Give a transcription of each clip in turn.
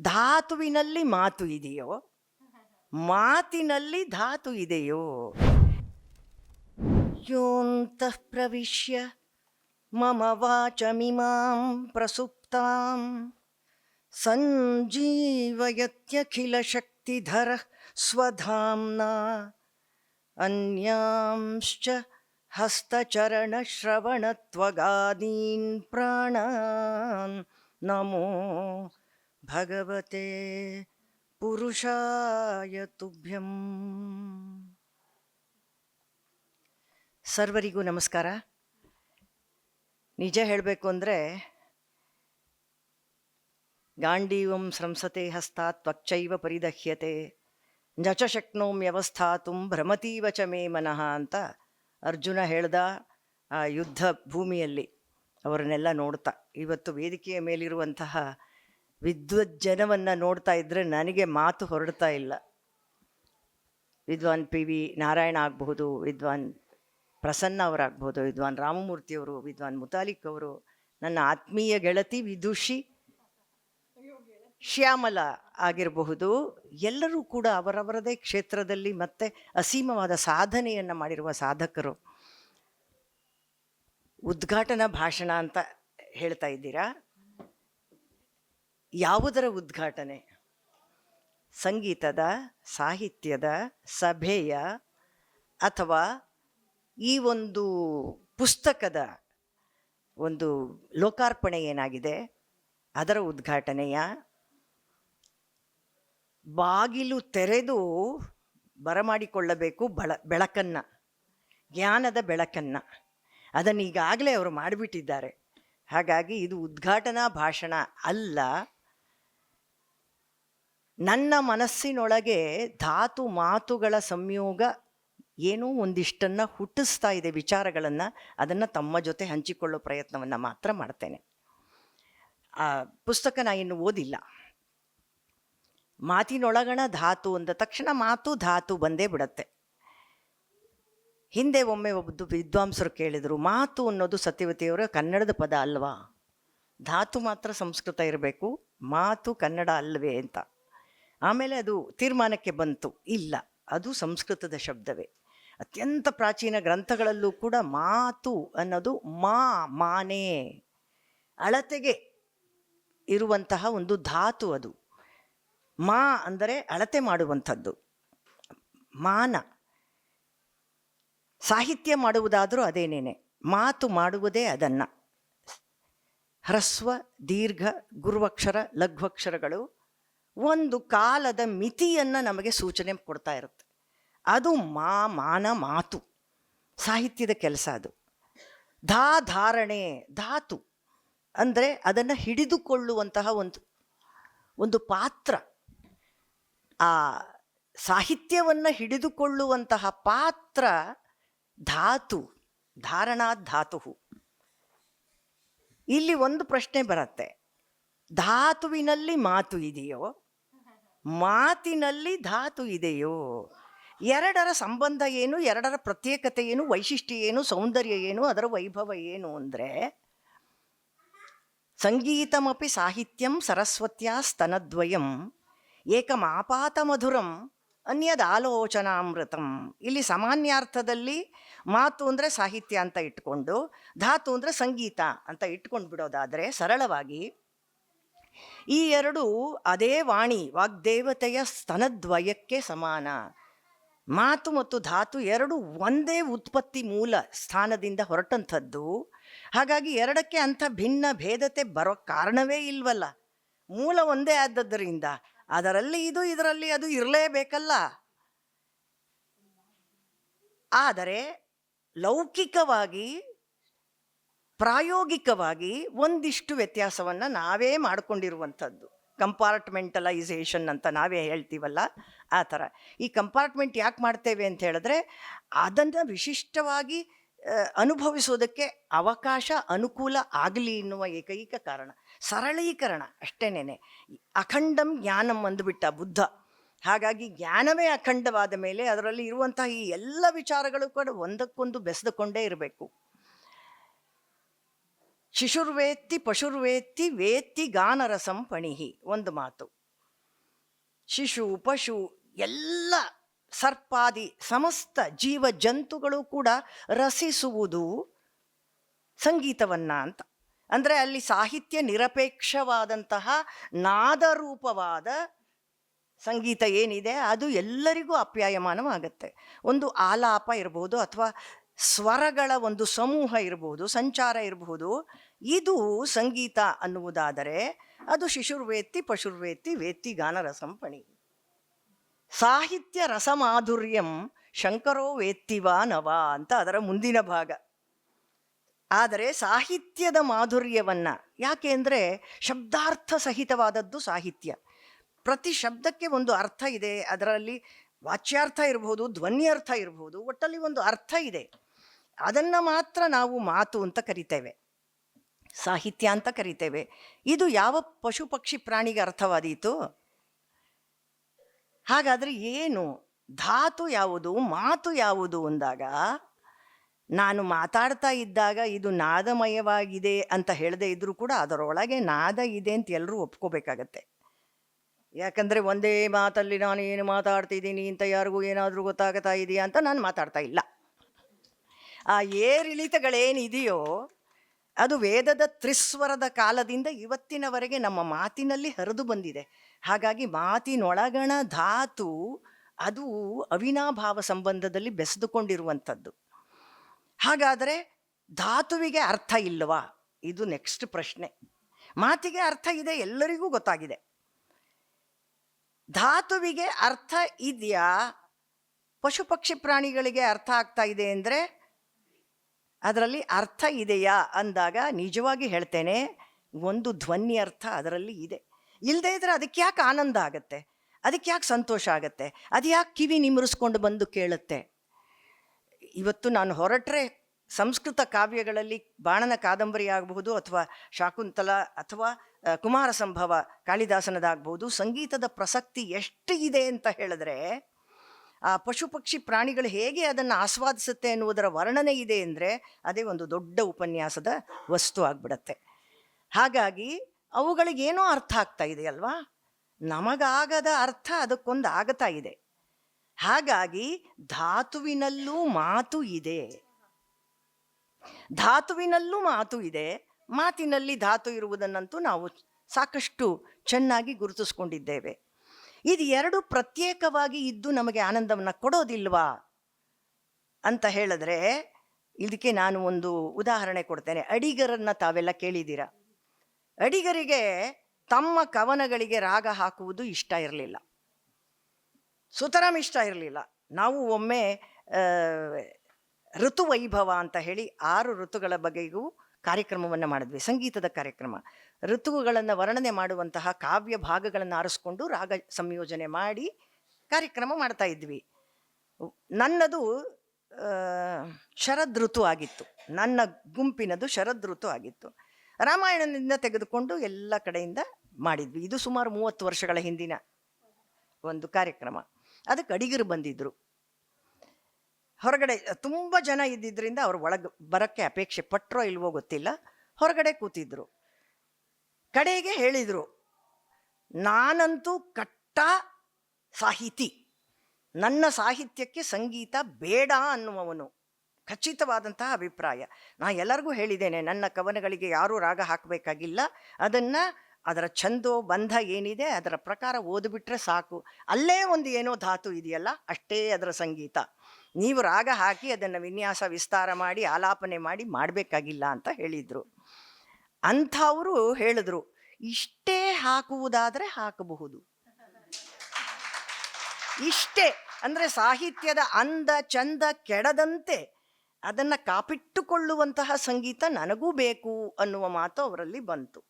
ಧಾತುವಿನಲ್ಲಿ ಮಾತು ಇದೆಯೋ? ಮಾತಿನಲ್ಲಿ ಧಾತು ಇದೆಯೋ? ಯೋಂತಃ ಪ್ರವಿಶ್ಯ ಮಮ ವಾಚಮಿಮಾಂ ಪ್ರಸುಪ್ತಾಂ. ಸಂಜೀವಯತ್ಯಖಿಲಶಕ್ತಿಧರ ಸ್ವಧಾಮ್ನಾ. ಅನ್ಯಾಂಶ್ಚ ಹಸ್ತಚರಣಶ್ರವಣತ್ವಗಾದೀನ್ ಪ್ರಾಣಾನ್. ನಮೋ ಭಗವತೆ ಪುರುಷಾಯ ತುಭ್ಯಂ ಸರ್ವರಿಗೂ ನಮಸ್ಕಾರ. ನಿಜ ಹೇಳಬೇಕು ಅಂದರೆ ಗಾಂಡೀವಂ ಸ್ರಂಸತೆ ಹಸ್ತಾತ್ ತ್ವಚ್ಚೈವ ಪರಿದಹ್ಯತೆ ನಚ ಶಕ್ನೋಂ ಶಕ್ನೋಮ್ಯವಸ್ಥಾತು ಭ್ರಮತೀವ ಚ ಮೇ ಮನಃ ಅಂತ ಅರ್ಜುನ ಹೇಳ್ದ ಆ ಯುದ್ಧ ಭೂಮಿಯಲ್ಲಿ ಅವರನ್ನೆಲ್ಲ ನೋಡ್ತಾ. ಇವತ್ತು ವೇದಿಕೆಯ ಮೇಲಿರುವಂತಹ ವಿದ್ವಜ್ಜನವನ್ನು ನೋಡ್ತಾ ಇದ್ದರೆ ನನಗೆ ಮಾತು ಹೊರಡ್ತಾ ಇಲ್ಲ. ವಿದ್ವಾನ್ ಪಿ ವಿ ನಾರಾಯಣ ಆಗಬಹುದು, ವಿದ್ವಾನ್ ಪ್ರಸನ್ನ ಅವರಾಗ್ಬೋದು ವಿದ್ವಾನ್ ರಾಮಮೂರ್ತಿಯವರು ವಿದ್ವಾನ್ ಮುತಾಲಿಕ್ ಅವರು, ನನ್ನ ಆತ್ಮೀಯ ಗೆಳತಿ ವಿದುಷಿ ಶ್ಯಾಮಲ ಆಗಿರಬಹುದು, ಎಲ್ಲರೂ ಕೂಡ ಅವರವರದೇ ಕ್ಷೇತ್ರದಲ್ಲಿ ಮತ್ತೆ ಅಸೀಮವಾದ ಸಾಧನೆಯನ್ನು ಮಾಡಿರುವ ಸಾಧಕರು. ಉದ್ಘಾಟನಾ ಭಾಷಣ ಅಂತ ಹೇಳ್ತಾ ಇದ್ದೀರಾ? ಯಾವುದರ ಉದ್ಘಾಟನೆ? ಸಂಗೀತದ, ಸಾಹಿತ್ಯದ, ಸಭೆಯ ಅಥವಾ ಈ ಒಂದು ಪುಸ್ತಕದ ಒಂದು ಲೋಕಾರ್ಪಣೆ ಏನಾಗಿದೆ? ಅದರ ಉದ್ಘಾಟನೆಯ? ಬಾಗಿಲು ತೆರೆದು ಬರಮಾಡಿಕೊಳ್ಳಬೇಕು ಬಳ, ಬೆಳಕನ್ನು, ಜ್ಞಾನದ ಬೆಳಕನ್ನು. ಅದನ್ನು ಈಗಾಗಲೇ ಅವರು ಮಾಡಿಬಿಟ್ಟಿದ್ದಾರೆ. ಹಾಗಾಗಿ ಇದು ಉದ್ಘಾಟನಾ ಭಾಷಣ ಅಲ್ಲ. ನನ್ನ ಮನಸ್ಸಿನೊಳಗೆ ಧಾತು ಮಾತುಗಳ ಸಂಯೋಗ ಏನೋ ಒಂದಿಷ್ಟನ್ನು ಹುಟ್ಟಿಸ್ತಾ ಇದೆ ವಿಚಾರಗಳನ್ನು, ಅದನ್ನು ತಮ್ಮ ಜೊತೆ ಹಂಚಿಕೊಳ್ಳೋ ಪ್ರಯತ್ನವನ್ನು ಮಾತ್ರ ಮಾಡ್ತೇನೆ. ಆ ಪುಸ್ತಕ ನಾ ಇನ್ನು ಓದಿಲ್ಲ. ಮಾತಿನೊಳಗಣ ಧಾತು ಅಂದ ತಕ್ಷಣ ಮಾತು ಧಾತು ಬಂದೇ ಬಿಡತ್ತೆ. ಹಿಂದೆ ಒಮ್ಮೆ ಒಬ್ಬ ವಿದ್ವಾಂಸರು ಕೇಳಿದರು, ಮಾತು ಅನ್ನೋದು ಸತ್ಯವತಿಯವರ ಕನ್ನಡದ ಪದ ಅಲ್ವಾ? ಧಾತು ಮಾತ್ರ ಸಂಸ್ಕೃತ ಇರಬೇಕು, ಮಾತು ಕನ್ನಡ ಅಲ್ವೇ? ಅಂತ. ಆಮೇಲೆ ಅದು ತೀರ್ಮಾನಕ್ಕೆ ಬಂತು. ಇಲ್ಲ, ಅದು ಸಂಸ್ಕೃತದ ಶಬ್ದವೇ. ಅತ್ಯಂತ ಪ್ರಾಚೀನ ಗ್ರಂಥಗಳಲ್ಲೂ ಕೂಡ ಮಾತು ಅನ್ನೋದು ಮಾ, ಮಾನೇ. ಅಳತೆಗೆ ಇರುವಂತಹ ಒಂದು ಧಾತು ಅದು. ಮಾ ಅಂದರೆ ಅಳತೆ ಮಾಡುವಂಥದ್ದು. ಮಾನ. ಸಾಹಿತ್ಯ ಮಾಡುವುದಾದರೂ ಅದೇನೇನೆ. ಮಾತು ಮಾಡುವುದೇ ಅದನ್ನು. ಹ್ರಸ್ವ, ದೀರ್ಘ, ಗುರುವಕ್ಷರ, ಲಘ್ವಕ್ಷರಗಳು ಒಂದು ಕಾಲದ ಮಿತಿಯನ್ನು ನಮಗೆ ಸೂಚನೆ ಕೊಡ್ತಾ ಇರುತ್ತೆ. ಅದು ಮಾ, ಮಾನ, ಮಾತು. ಸಾಹಿತ್ಯದ ಕೆಲಸ ಅದು. ಧಾ, ಧಾರಣೆ, ಧಾತು. ಅಂದರೆ ಅದನ್ನು ಹಿಡಿದುಕೊಳ್ಳುವಂತಹ ಒಂದು ಒಂದು ಪಾತ್ರ. ಆ ಸಾಹಿತ್ಯವನ್ನು ಹಿಡಿದುಕೊಳ್ಳುವಂತಹ ಪಾತ್ರ ಧಾತು, ಧಾರಣಾ ಧಾತು ಇಲ್ಲಿ ಒಂದು ಪ್ರಶ್ನೆ ಬರುತ್ತೆ. ಧಾತುವಿನಲ್ಲಿ ಮಾತು ಇದೆಯೋ? ಮಾತಿನಲ್ಲಿ ಧಾತು ಇದೆಯೋ? ಎರಡರ ಸಂಬಂಧ ಏನು? ಎರಡರ ಪ್ರತ್ಯೇಕತೆ ಏನು? ವೈಶಿಷ್ಟ್ಯ ಏನು? ಸೌಂದರ್ಯ ಏನು? ಅದರ ವೈಭವ ಏನು ಅಂದರೆ ಸಂಗೀತಮಪಿ ಸಾಹಿತ್ಯಂ ಸರಸ್ವತ್ಯಾ ಸ್ತನದ್ವಯಂ ಏಕಮಾಪಾತ ಮಧುರಂ ಅನ್ಯದ ಆಲೋಚನಾಮೃತಂ ಇಲ್ಲಿ ಸಾಮಾನ್ಯಾರ್ಥದಲ್ಲಿ ಮಾತು ಅಂದರೆ ಸಾಹಿತ್ಯ ಅಂತ ಇಟ್ಕೊಂಡು, ಧಾತು ಅಂದರೆ ಸಂಗೀತ ಅಂತ ಇಟ್ಕೊಂಡು ಬಿಡೋದಾದರೆ ಸರಳವಾಗಿ ಈ ಎರಡು ಅದೇ ವಾಣಿ, ವಾಗ್ದೇವತೆಯ ಸ್ತನದ್ವಯಕ್ಕೆ ಸಮಾನ. ಮಾತು ಮತ್ತು ಧಾತು ಎರಡು ಒಂದೇ ಉತ್ಪತ್ತಿ ಮೂಲ ಸ್ಥಾನದಿಂದ ಹೊರಟಂಥದ್ದು. ಹಾಗಾಗಿ ಎರಡಕ್ಕೆ ಅಂಥ ಭಿನ್ನ ಭೇದತೆ ಬರೋ ಕಾರಣವೇ ಇಲ್ವಲ್ಲ. ಮೂಲ ಒಂದೇ ಆದದ್ದರಿಂದ ಅದರಲ್ಲಿ ಇದು, ಇದರಲ್ಲಿ ಅದು ಇರಲೇಬೇಕಲ್ಲ. ಆದರೆ ಲೌಕಿಕವಾಗಿ ಪ್ರಾಯೋಗಿಕವಾಗಿ ಒಂದಿಷ್ಟು ವ್ಯತ್ಯಾಸವನ್ನು ನಾವೇ ಮಾಡಿಕೊಂಡಿರುವಂಥದ್ದು. ಕಂಪಾರ್ಟ್ಮೆಂಟಲೈಸೇಷನ್ ಅಂತ ನಾವೇ ಹೇಳ್ತೀವಲ್ಲ, ಆ ಥರ. ಈ ಕಂಪಾರ್ಟ್ಮೆಂಟ್ ಯಾಕೆ ಮಾಡ್ತೇವೆ ಅಂತ ಹೇಳಿದ್ರೆ, ಅದನ್ನು ವಿಶಿಷ್ಟವಾಗಿ ಅನುಭವಿಸೋದಕ್ಕೆ ಅವಕಾಶ ಅನುಕೂಲ ಆಗಲಿ ಎನ್ನುವ ಏಕೈಕ ಕಾರಣ. ಸರಳೀಕರಣ ಅಷ್ಟೇನೆ ಅಖಂಡಂ ಜ್ಞಾನಂ ಅಂದುಬಿಟ್ಟ ಬುದ್ಧ. ಹಾಗಾಗಿ ಜ್ಞಾನವೇ ಅಖಂಡವಾದ ಮೇಲೆ ಅದರಲ್ಲಿ ಇರುವಂತಹ ಈ ಎಲ್ಲ ವಿಚಾರಗಳು ಕೂಡ ಒಂದಕ್ಕೊಂದು ಬೆಸೆದುಕೊಂಡೇ ಇರಬೇಕು. ಶಿಶುರ್ವೇತ್ತಿ ಪಶುರ್ವೇತ್ತಿ ವೇತ್ತಿ ಗಾನರಸಂ ಪಣಿಹಿ ಒಂದು ಮಾತು. ಶಿಶು, ಪಶು ಎಲ್ಲ ಸರ್ಪಾದಿ ಸಮಸ್ತ ಜೀವ ಜಂತುಗಳು ಕೂಡ ರಸಿಸುವುದು ಸಂಗೀತವನ್ನ ಅಂತ. ಅಂದರೆ ಅಲ್ಲಿ ಸಾಹಿತ್ಯ ನಿರಪೇಕ್ಷವಾದಂತಹ ನಾದರೂಪವಾದ ಸಂಗೀತ ಏನಿದೆ ಅದು ಎಲ್ಲರಿಗೂ ಅಪ್ಯಾಯಮಾನವಾಗತ್ತೆ. ಒಂದು ಆಲಾಪ ಇರ್ಬೋದು ಅಥವಾ ಸ್ವರಗಳ ಒಂದು ಸಮೂಹ ಇರಬಹುದು ಸಂಚಾರ ಇರಬಹುದು ಇದು ಸಂಗೀತ ಅನ್ನುವುದಾದರೆ ಅದು ಶಿಶುರ್ವೇತ್ತಿ, ಪಶುರ್ವೇತ್ತಿ, ವೇತ್ತಿ, ಗಾನರಸಂ, ಪಣಿ. ಸಾಹಿತ್ಯ ರಸಮಾಧುರ್ಯಂ ಶಂಕರೋ ವೇತ್ತಿವಾ ನವಾ ಅಂತ ಅದರ ಮುಂದಿನ ಭಾಗ. ಆದರೆ ಸಾಹಿತ್ಯದ ಮಾಧುರ್ಯವನ್ನ ಯಾಕೆಂದರೆ ಶಬ್ದಾರ್ಥ ಸಹಿತವಾದದ್ದು ಸಾಹಿತ್ಯ. ಪ್ರತಿ ಶಬ್ದಕ್ಕೆ ಒಂದು ಅರ್ಥ ಇದೆ, ಅದರಲ್ಲಿ ವಾಚ್ಯಾರ್ಥ ಇರಬಹುದು ಧ್ವನ್ಯರ್ಥ ಇರಬಹುದು ಒಟ್ಟಲ್ಲಿ ಒಂದು ಅರ್ಥ ಇದೆ. ಅದನ್ನು ಮಾತ್ರ ನಾವು ಮಾತು ಅಂತ ಕರಿತೇವೆ. ಸಾಹಿತ್ಯ ಅಂತ ಕರಿತೇವೆ. ಇದು ಯಾವ ಪಶು ಪಕ್ಷಿ ಪ್ರಾಣಿಗೆ ಅರ್ಥವಾದೀತು? ಹಾಗಾದರೆ ಏನು? ಧಾತು ಯಾವುದು? ಮಾತು ಯಾವುದು ಅಂದಾಗ, ನಾನು ಮಾತಾಡ್ತಾ ಇದ್ದಾಗ ಇದು ನಾದಮಯವಾಗಿದೆ ಅಂತ ಹೇಳದೇ ಇದ್ರೂ ಕೂಡ ಅದರೊಳಗೆ ನಾದ ಇದೆ ಅಂತ ಎಲ್ಲರೂ ಒಪ್ಕೋಬೇಕಾಗತ್ತೆ. ಯಾಕಂದರೆ ಒಂದೇ ಮಾತಲ್ಲಿ ನಾನು ಏನು ಮಾತಾಡ್ತಿದ್ದೀನಿ ಅಂತ ಯಾರಿಗೂ ಏನಾದರೂ ಗೊತ್ತಾಗ್ತಾ ಇದೆಯಾ ಅಂತ ನಾನು ಮಾತಾಡ್ತಾ ಇಲ್ಲ. ಆ ಏರಿಳಿತಗಳೇನಿದೆಯೋ ಅದು ವೇದದ ತ್ರಿಸ್ವರದ ಕಾಲದಿಂದ ಇವತ್ತಿನವರೆಗೆ ನಮ್ಮ ಮಾತಿನಲ್ಲಿ ಹರಿದು ಬಂದಿದೆ. ಹಾಗಾಗಿ ಮಾತಿನೊಳಗಣ ಧಾತು ಅದು ಅವಿನಾಭಾವ ಸಂಬಂಧದಲ್ಲಿ ಬೆಸೆದುಕೊಂಡಿರುವಂಥದ್ದು. ಹಾಗಾದರೆ ಧಾತುವಿಗೆ ಅರ್ಥ ಇಲ್ಲವಾ ಇದು ನೆಕ್ಸ್ಟ್ ಪ್ರಶ್ನೆ. ಮಾತಿಗೆ ಅರ್ಥ ಇದೆ, ಎಲ್ಲರಿಗೂ ಗೊತ್ತಾಗಿದೆ. ಧಾತುವಿಗೆ ಅರ್ಥ ಇದೆಯಾ? ಪಶು ಪಕ್ಷಿ ಪ್ರಾಣಿಗಳಿಗೆ ಅರ್ಥ ಆಗ್ತಾ ಇದೆ ಅಂದರೆ ಅದರಲ್ಲಿ ಅರ್ಥ ಇದೆಯಾ ಅಂದಾಗ ನಿಜವಾಗಿ ಹೇಳ್ತೇನೆ, ಒಂದು ಧ್ವನಿ ಅರ್ಥ ಅದರಲ್ಲಿ ಇದೆ. ಇಲ್ಲದೇ ಇದ್ರೆ ಅದಕ್ಕೆ ಯಾಕೆ ಆನಂದ ಆಗುತ್ತೆ? ಅದಕ್ಕೆ ಯಾಕೆ ಸಂತೋಷ ಆಗತ್ತೆ? ಅದು ಯಾಕೆ ಕಿವಿ ನಿಮರಿಸ್ಕೊಂಡು ಬಂದು ಕೇಳುತ್ತೆ? ಇವತ್ತು ನಾನು ಹೊರಟ್ರೆ ಸಂಸ್ಕೃತ ಕಾವ್ಯಗಳಲ್ಲಿ ಬಾಣನ ಕಾದಂಬರಿ ಆಗಬಹುದು ಅಥವಾ ಶಾಕುಂತಲ ಅಥವಾ ಕುಮಾರ ಸಂಭವ ಕಾಳಿದಾಸನದಾಗಬಹುದು. ಸಂಗೀತದ ಪ್ರಸಕ್ತಿ ಎಷ್ಟು ಇದೆ ಅಂತ ಹೇಳಿದ್ರೆ ಆ ಪಶು ಪಕ್ಷಿ ಪ್ರಾಣಿಗಳು ಹೇಗೆ ಅದನ್ನು ಆಸ್ವಾದಿಸುತ್ತೆ ಎನ್ನುವುದರ ವರ್ಣನೆ ಇದೆ ಅಂದರೆ ಅದೇ ಒಂದು ದೊಡ್ಡ ಉಪನ್ಯಾಸದ ವಸ್ತು ಆಗ್ಬಿಡತ್ತೆ. ಹಾಗಾಗಿ ಅವುಗಳಿಗೇನೋ ಅರ್ಥ ಆಗ್ತಾ ಇದೆ ಅಲ್ವಾ? ನಮಗಾಗದ ಅರ್ಥ ಅದಕ್ಕೊಂದು ಆಗತಾ ಇದೆ. ಹಾಗಾಗಿ ಧಾತುವಿನಲ್ಲೂ ಮಾತು ಇದೆ. ಧಾತುವಿನಲ್ಲೂ ಮಾತು ಇದೆ. ಮಾತಿನಲ್ಲಿ ಧಾತು ಇರುವುದನ್ನಂತೂ ನಾವು ಸಾಕಷ್ಟು ಚೆನ್ನಾಗಿ ಗುರುತಿಸ್ಕೊಂಡಿದ್ದೇವೆ. ಇದು ಎರಡು ಪ್ರತ್ಯೇಕವಾಗಿ ಇದ್ದು ನಮಗೆ ಆನಂದವನ್ನು ಕೊಡೋದಿಲ್ವಾ? ಅಂತ ಹೇಳಿದ್ರೆ ಇದಕ್ಕೆ ನಾನು ಒಂದು ಉದಾಹರಣೆ ಕೊಡ್ತೇನೆ. ಅಡಿಗರನ್ನ ತಾವೆಲ್ಲ ಕೇಳಿದ್ದೀರ? ಅಡಿಗರಿಗೆ ತಮ್ಮ ಕವನಗಳಿಗೆ ರಾಗ ಹಾಕುವುದು ಇಷ್ಟ ಇರಲಿಲ್ಲ. ಸುತರಾಮ್ ಇಷ್ಟ ಇರಲಿಲ್ಲ. ನಾವು ಒಮ್ಮೆ ಋತುವೈಭವ ಅಂತ ಹೇಳಿ ಆರು ಋತುಗಳ ಬಗೆಗೂ ಕಾರ್ಯಕ್ರಮವನ್ನು ಮಾಡಿದ್ವಿ. ಸಂಗೀತದ ಕಾರ್ಯಕ್ರಮ. ಋತುಗಳನ್ನು ವರ್ಣನೆ ಮಾಡುವಂತಹ ಕಾವ್ಯ ಭಾಗಗಳನ್ನು ಆರಿಸ್ಕೊಂಡು ರಾಗ ಸಂಯೋಜನೆ ಮಾಡಿ ಕಾರ್ಯಕ್ರಮ ಮಾಡ್ತಾ ಇದ್ವಿ. ನನ್ನದು ಶರದ್ ಋತು ಆಗಿತ್ತು. ನನ್ನ ಗುಂಪಿನದು ಶರದ್ ಋತು ಆಗಿತ್ತು. ರಾಮಾಯಣದಿಂದ ತೆಗೆದುಕೊಂಡು ಎಲ್ಲ ಕಡೆಯಿಂದ ಮಾಡಿದ್ವಿ. ಇದು ಸುಮಾರು ಮೂವತ್ತು ವರ್ಷಗಳ ಹಿಂದಿನ ಒಂದು ಕಾರ್ಯಕ್ರಮ. ಅದಕ್ಕೆ ಅಡಿಗರು ಬಂದಿದ್ದರು ಹೊರಗಡೆ ತುಂಬ ಜನ ಇದ್ದಿದ್ದರಿಂದ ಅವ್ರು ಒಳಗೆ ಬರೋಕ್ಕೆ ಅಪೇಕ್ಷೆ ಪಟ್ಟರೋ ಇಲ್ವೋ ಗೊತ್ತಿಲ್ಲ. ಹೊರಗಡೆ ಕೂತಿದ್ರು. ಕಡೆಗೆ ಹೇಳಿದರು, ನಾನಂತೂ ಕಟ್ಟ ಸಾಹಿತಿ. ನನ್ನ ಸಾಹಿತ್ಯಕ್ಕೆ ಸಂಗೀತ ಬೇಡ ಅನ್ನುವವನು. ಖಚಿತವಾದಂತಹ ಅಭಿಪ್ರಾಯ. ನಾ ಎಲ್ಲರಿಗೂ ಹೇಳಿದ್ದೇನೆ, ನನ್ನ ಕವನಗಳಿಗೆ ಯಾರೂ ರಾಗ ಹಾಕಬೇಕಾಗಿಲ್ಲ. ಅದನ್ನು ಅದರ ಛಂದೋ ಬಂಧ ಏನಿದೆ ಅದರ ಪ್ರಕಾರ ಓದಿಬಿಟ್ರೆ ಸಾಕು. ಅಲ್ಲೇ ಒಂದು ಏನೋ ಧಾತು ಇದೆಯಲ್ಲ, ಅಷ್ಟೇ ಅದರ ಸಂಗೀತ. ನೀವು ರಾಗ ಹಾಕಿ ಅದನ್ನು ವಿನ್ಯಾಸ, ವಿಸ್ತಾರ ಮಾಡಿ, ಆಲಾಪನೆ ಮಾಡಿ ಮಾಡಬೇಕಾಗಿಲ್ಲ ಅಂತ ಹೇಳಿದರು. ಅಂಥವರು ಹೇಳಿದ್ರು, ಇಷ್ಟೇ ಹಾಕುವುದಾದರೆ ಹಾಕಬಹುದು. ಇಷ್ಟೇ, ಅಂದರೆ ಸಾಹಿತ್ಯದ ಅಂದ, ಚಂದ, ಕೆಡದಂತೆ ಅದನ್ನು ಕಾಪಿಟ್ಟುಕೊಳ್ಳುವಂತಹ ಸಂಗೀತ ನನಗೂ ಬೇಕು ಅನ್ನುವ ಮಾತು ಅವರಲ್ಲಿ ಬಂತು.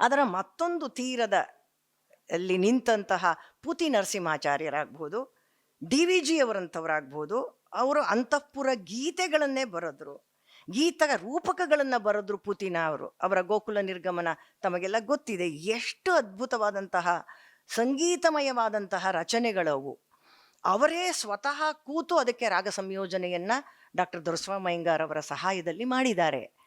ಅದರ ಮತ್ತೊಂದು ತೀರದ ಅಲ್ಲಿ ನಿಂತಹ ಪುತಿ ನರಸಿಂಹಾಚಾರ್ಯರಾಗ್ಬೋದು, ಡಿ ವಿ ಜಿ ಅವರಂಥವರಾಗ್ಬೋದು ಅವರು ಅಂತಃಪುರ ಗೀತೆಗಳನ್ನೇ ಬರೆದ್ರು. ಗೀತ ರೂಪಕಗಳನ್ನು ಬರೆದ್ರು ಪುತಿನ ಅವರು, ಅವರ ಗೋಕುಲ ನಿರ್ಗಮನ ತಮಗೆಲ್ಲ ಗೊತ್ತಿದೆ. ಎಷ್ಟು ಅದ್ಭುತವಾದಂತಹ ಸಂಗೀತಮಯವಾದಂತಹ ರಚನೆಗಳವು. ಅವರೇ ಸ್ವತಃ ಕೂತು ಅದಕ್ಕೆ ರಾಗ ಸಂಯೋಜನೆಯನ್ನು ಡಾಕ್ಟರ್ ದೊರಸ್ವಾಮಯ್ಯಂಗಾರ್ ಅವರ ಸಹಾಯದಲ್ಲಿ ಮಾಡಿದ್ದಾರೆ.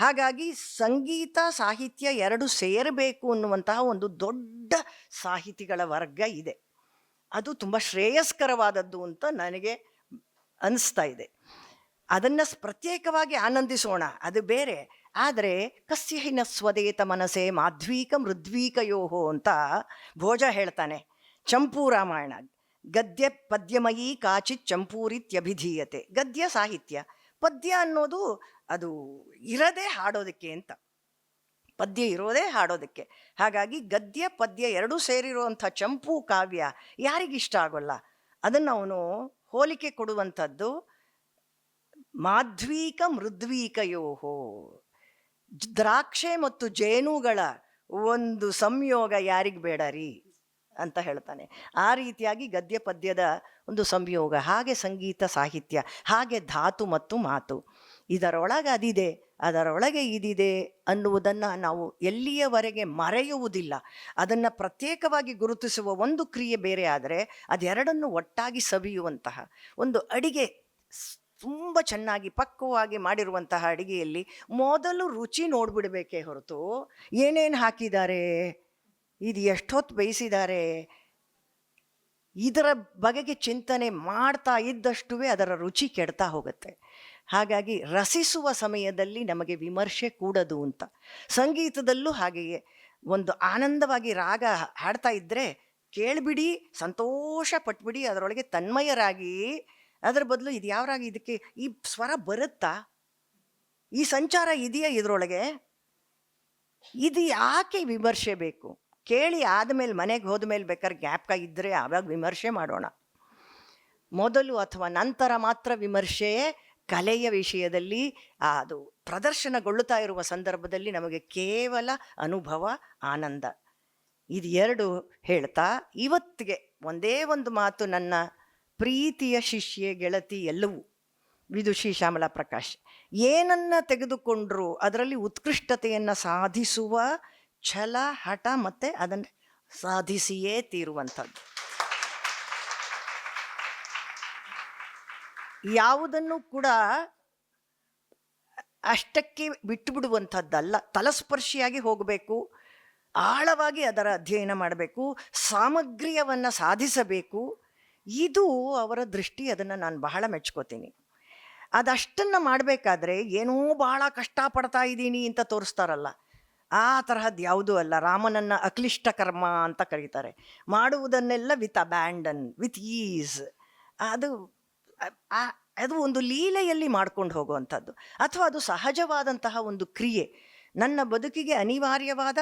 ಹಾಗಾಗಿ ಸಂಗೀತ, ಸಾಹಿತ್ಯ ಎರಡು ಸೇರಬೇಕು ಅನ್ನುವಂತಹ ಒಂದು ದೊಡ್ಡ ಸಾಹಿತಿಗಳ ವರ್ಗ ಇದೆ. ಅದು ತುಂಬ ಶ್ರೇಯಸ್ಕರವಾದದ್ದು ಅಂತ ನನಗೆ ಅನಿಸ್ತಾ ಇದೆ. ಅದನ್ನು ಪ್ರತ್ಯೇಕವಾಗಿ ಆನಂದಿಸೋಣ. ಅದು ಬೇರೆ. ಆದರೆ ಕಸ್ಯಹಿನ ಸ್ವದೇತ ಮನಸೆ ಮಾಧ್ವೀಕ ಮೃದ್ವೀಕಯೋಹೋ ಅಂತ ಭೋಜ ಹೇಳ್ತಾನೆ. ಚಂಪೂ ರಾಮಾಯಣ. ಗದ್ಯ ಪದ್ಯಮಯೀ ಕಾಚಿತ್ ಚಂಪೂರಿತ್ಯಭಿಧೀಯತೆ. ಗದ್ಯ ಸಾಹಿತ್ಯ. ಪದ್ಯ ಅನ್ನೋದು ಅದು ಇರದೇ ಹಾಡೋದಕ್ಕೆ ಅಂತ. ಪದ್ಯ ಇರೋದೇ ಹಾಡೋದಕ್ಕೆ. ಹಾಗಾಗಿ ಗದ್ಯ, ಪದ್ಯ ಎರಡೂ ಸೇರಿರುವಂಥ ಚಂಪು ಕಾವ್ಯ ಯಾರಿಗಿಷ್ಟ ಆಗೋಲ್ಲ? ಅದನ್ನು ಅವನು ಹೋಲಿಕೆ ಕೊಡುವಂಥದ್ದು ಮಾಧ್ವೀಕ ಮೃದ್ವೀಕಯೋಹೋ ದ್ರಾಕ್ಷೆ ಮತ್ತು ಜೇನುಗಳ ಒಂದು ಸಂಯೋಗ ಯಾರಿಗೆ ಬೇಡ ರೀ? ಅಂತ ಹೇಳ್ತಾನೆ. ಆ ರೀತಿಯಾಗಿ ಗದ್ಯ ಪದ್ಯದ ಒಂದು ಸಂಯೋಗ, ಹಾಗೆ ಸಂಗೀತ ಸಾಹಿತ್ಯ, ಹಾಗೆ ಧಾತು ಮತ್ತು ಮಾತು. ಇದರೊಳಗೆ ಅದಿದೆ, ಅದರೊಳಗೆ ಇದಿದೆ ಅನ್ನುವುದನ್ನು ನಾವು ಎಲ್ಲಿಯವರೆಗೆ ಮರೆಯುವುದಿಲ್ಲ. ಅದನ್ನು ಪ್ರತ್ಯೇಕವಾಗಿ ಗುರುತಿಸುವ ಒಂದು ಕ್ರಿಯೆ ಬೇರೆ ಆದರೆ, ಅದೆರಡನ್ನು ಒಟ್ಟಾಗಿ ಸವಿಯುವಂತಹ ಒಂದು ಅಡಿಗೆ ತುಂಬ ಚೆನ್ನಾಗಿ ಪಕ್ವವಾಗಿ ಮಾಡಿರುವಂತಹ ಅಡಿಗೆಯಲ್ಲಿ ಮೊದಲು ರುಚಿ ನೋಡಿಬಿಡಬೇಕೇ ಹೊರತು ಏನೇನು ಹಾಕಿದ್ದಾರೆ, ಇದು ಎಷ್ಟೊತ್ತು ಬೇಯಿಸಿದ್ದಾರೆ, ಇದರ ಬಗೆಗೆ ಚಿಂತನೆ ಮಾಡ್ತಾ ಇದ್ದಷ್ಟುವೇ ಅದರ ರುಚಿ ಕೆಡ್ತಾ ಹೋಗುತ್ತೆ. ಹಾಗಾಗಿ ರಸಿಸುವ ಸಮಯದಲ್ಲಿ ನಮಗೆ ವಿಮರ್ಶೆ ಕೂಡದು ಅಂತ. ಸಂಗೀತದಲ್ಲೂ ಹಾಗೆಯೇ. ಒಂದು ಆನಂದವಾಗಿ ರಾಗ ಹಾಡ್ತಾ ಇದ್ದರೆ ಕೇಳಿಬಿಡಿ, ಸಂತೋಷ ಪಟ್ಬಿಡಿ, ಅದರೊಳಗೆ ತನ್ಮಯರಾಗಿ ಅದರ ಬದಲು ಇದು ಯಾವ ರಾಗ ಇದಕ್ಕೆ ಈ ಸ್ವರ ಬರುತ್ತಾ? ಈ ಸಂಚಾರ ಇದೆಯಾ ಇದರೊಳಗೆ? ಇದು ಯಾಕೆ ವಿಮರ್ಶೆ ಬೇಕು? ಕೇಳಿ ಆದಮೇಲೆ ಮನೆಗೆ ಹೋದ ಮೇಲೆ ಬೇಕಾದ್ರೆ ಜ್ಞಾಪಕ ಇದ್ದರೆ ಆವಾಗ ವಿಮರ್ಶೆ ಮಾಡೋಣ. ಮೊದಲು ಅಥವಾ ನಂತರ ಮಾತ್ರ ವಿಮರ್ಶೆಯೇ ಕಲೆಯ ವಿಷಯದಲ್ಲಿ ಅದು ಪ್ರದರ್ಶನಗೊಳ್ಳುತ್ತಾ ಇರುವ ಸಂದರ್ಭದಲ್ಲಿ ನಮಗೆ ಕೇವಲ ಅನುಭವ, ಆನಂದ. ಇದು ಎರಡು ಹೇಳ್ತಾ, ಇವತ್ತಿಗೆ ಒಂದೇ ಒಂದು ಮಾತು ನನ್ನ ಪ್ರೀತಿಯ ಶಿಷ್ಯೆ ಗೆಳತಿ ಎಲ್ಲವೂ. ವಿದುಷಿ ಶ್ಯಾಮಲಾ ಪ್ರಕಾಶ್. ಏನನ್ನ ತೆಗೆದುಕೊಂಡ್ರು ಅದರಲ್ಲಿ ಉತ್ಕೃಷ್ಟತೆಯನ್ನು ಸಾಧಿಸುವ ಛಲ, ಹಠ ಮತ್ತು ಅದನ್ನು ಸಾಧಿಸಿಯೇ ತೀರುವಂಥದ್ದು. ಯಾವುದನ್ನು ಕೂಡ ಅಷ್ಟಕ್ಕೆ ಬಿಟ್ಟುಬಿಡುವಂಥದ್ದಲ್ಲ. ತಲಸ್ಪರ್ಶಿಯಾಗಿ ಹೋಗಬೇಕು, ಆಳವಾಗಿ ಅದರ ಅಧ್ಯಯನ ಮಾಡಬೇಕು, ಸಾಮಗ್ರಿಯವನ್ನು ಸಾಧಿಸಬೇಕು ಇದು ಅವರ ದೃಷ್ಟಿ, ಅದನ್ನು ನಾನು ಬಹಳ ಮೆಚ್ಕೋತೀನಿ. ಅದಷ್ಟನ್ನು ಮಾಡಬೇಕಾದ್ರೆ ಏನೋ ಬಹಳ ಕಷ್ಟಪಡ್ತಾ ಇದ್ದೀನಿ ಅಂತ ತೋರಿಸ್ತಾರಲ್ಲ. ಆ ತರಹದ್ದು ಯಾವುದೂ ಅಲ್ಲ, ರಾಮನನ್ನು ಅಕ್ಲಿಷ್ಟ ಕರ್ಮ ಅಂತ ಕರೀತಾರೆ. ಮಾಡುವುದನ್ನೆಲ್ಲ ವಿತ್ ಅಬ್ಯಾಂಡನ್, ವಿತ್ ಈಸ್. ಅದು ಅದು ಒಂದು ಲೀಲೆಯಲ್ಲಿ ಮಾಡ್ಕೊಂಡು ಹೋಗುವಂಥದ್ದು. ಅಥವಾ ಅದು ಸಹಜವಾದಂತಹ ಒಂದು ಕ್ರಿಯೆ. ನನ್ನ ಬದುಕಿಗೆ ಅನಿವಾರ್ಯವಾದ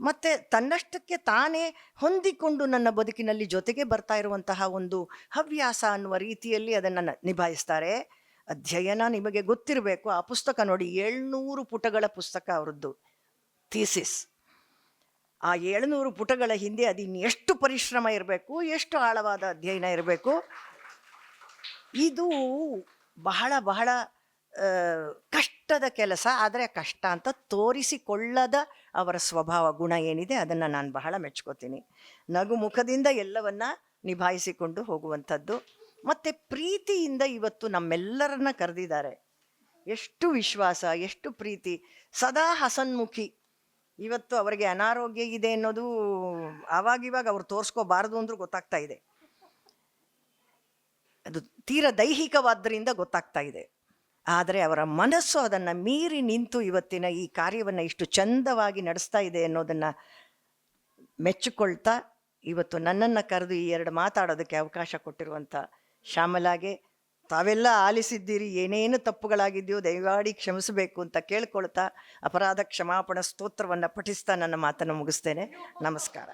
ಮತ್ತು ತನ್ನಷ್ಟಕ್ಕೆ ತಾನೇ ಹೊಂದಿಕೊಂಡು ನನ್ನ ಬದುಕಿನಲ್ಲಿ ಜೊತೆಗೆ ಬರ್ತಾ ಇರುವಂತಹ ಒಂದು ಹವ್ಯಾಸ ಅನ್ನುವ ರೀತಿಯಲ್ಲಿ ಅದನ್ನು ನಿಭಾಯಿಸ್ತಾರೆ. ಅಧ್ಯಯನ ನಿಮಗೆ ಗೊತ್ತಿರಬೇಕು ಆ ಪುಸ್ತಕ ನೋಡಿ ಏಳ್ನೂರು ಪುಟಗಳ ಪುಸ್ತಕ ಅವರದ್ದು. ಥೀಸಿಸ್. ಆ ಏಳ್ನೂರು ಪುಟಗಳ ಹಿಂದೆ ಅದಿನ್ನು ಎಷ್ಟು ಪರಿಶ್ರಮ ಇರಬೇಕು ಎಷ್ಟು ಆಳವಾದ ಅಧ್ಯಯನ ಇರಬೇಕು. ಇದು ಬಹಳ ಬಹಳ ಆ, ಕಷ್ಟದ ಕೆಲಸ, ಆದರೆ ಕಷ್ಟ ಅಂತ ತೋರಿಸಿಕೊಳ್ಳದ ಅವರ ಸ್ವಭಾವ, ಗುಣ ಏನಿದೆ ಅದನ್ನು ನಾನು ಬಹಳ ಮೆಚ್ಕೋತೀನಿ. ನಗು ಮುಖದಿಂದ ಎಲ್ಲವನ್ನ ನಿಭಾಯಿಸಿಕೊಂಡು ಹೋಗುವಂಥದ್ದು. ಮತ್ತು ಪ್ರೀತಿಯಿಂದ ಇವತ್ತು ನಮ್ಮೆಲ್ಲರನ್ನ ಕರೆದಿದ್ದಾರೆ. ಎಷ್ಟು ವಿಶ್ವಾಸ, ಎಷ್ಟು ಪ್ರೀತಿ. ಸದಾ ಹಸನ್ಮುಖಿ. ಇವತ್ತು ಅವರಿಗೆ ಅನಾರೋಗ್ಯ ಇದೆ ಅನ್ನೋದು ಆವಾಗಿವಾಗ ಅವ್ರು ತೋರಿಸ್ಕೋಬಾರ್ದು ಅಂದ್ರೆ ಗೊತ್ತಾಗ್ತಾ ಇದೆ. ಅದು ತೀರ ದೈಹಿಕವಾದ್ದರಿಂದ ಗೊತ್ತಾಗ್ತಾ ಇದೆ. ಆದರೆ ಅವರ ಮನಸ್ಸು ಅದನ್ನು ಮೀರಿ ನಿಂತು ಇವತ್ತಿನ ಈ ಕಾರ್ಯವನ್ನು ಇಷ್ಟು ಚಂದವಾಗಿ ನಡೆಸ್ತಾ ಇದೆ ಅನ್ನೋದನ್ನು ಮೆಚ್ಚಿಕೊಳ್ತಾ ಇವತ್ತು ನನ್ನನ್ನು ಕರೆದು ಈ ಎರಡು ಮಾತಾಡೋದಕ್ಕೆ ಅವಕಾಶ ಕೊಟ್ಟಿರುವಂಥ ಶ್ಯಾಮಲಾಗೆ, ತಾವೆಲ್ಲ ಆಲಿಸಿದ್ದೀರಿ, ಏನೇನು ತಪ್ಪುಗಳಾಗಿದೆಯೋ ದಯವಾಡಿ ಕ್ಷಮಿಸಬೇಕು ಅಂತ ಕೇಳ್ಕೊಳ್ತಾ ಅಪರಾಧ ಕ್ಷಮಾಪಣ ಸ್ತೋತ್ರವನ್ನು ಪಠಿಸ್ತಾ ನನ್ನ ಮಾತನ್ನು ಮುಗಿಸ್ತೇನೆ. ನಮಸ್ಕಾರ.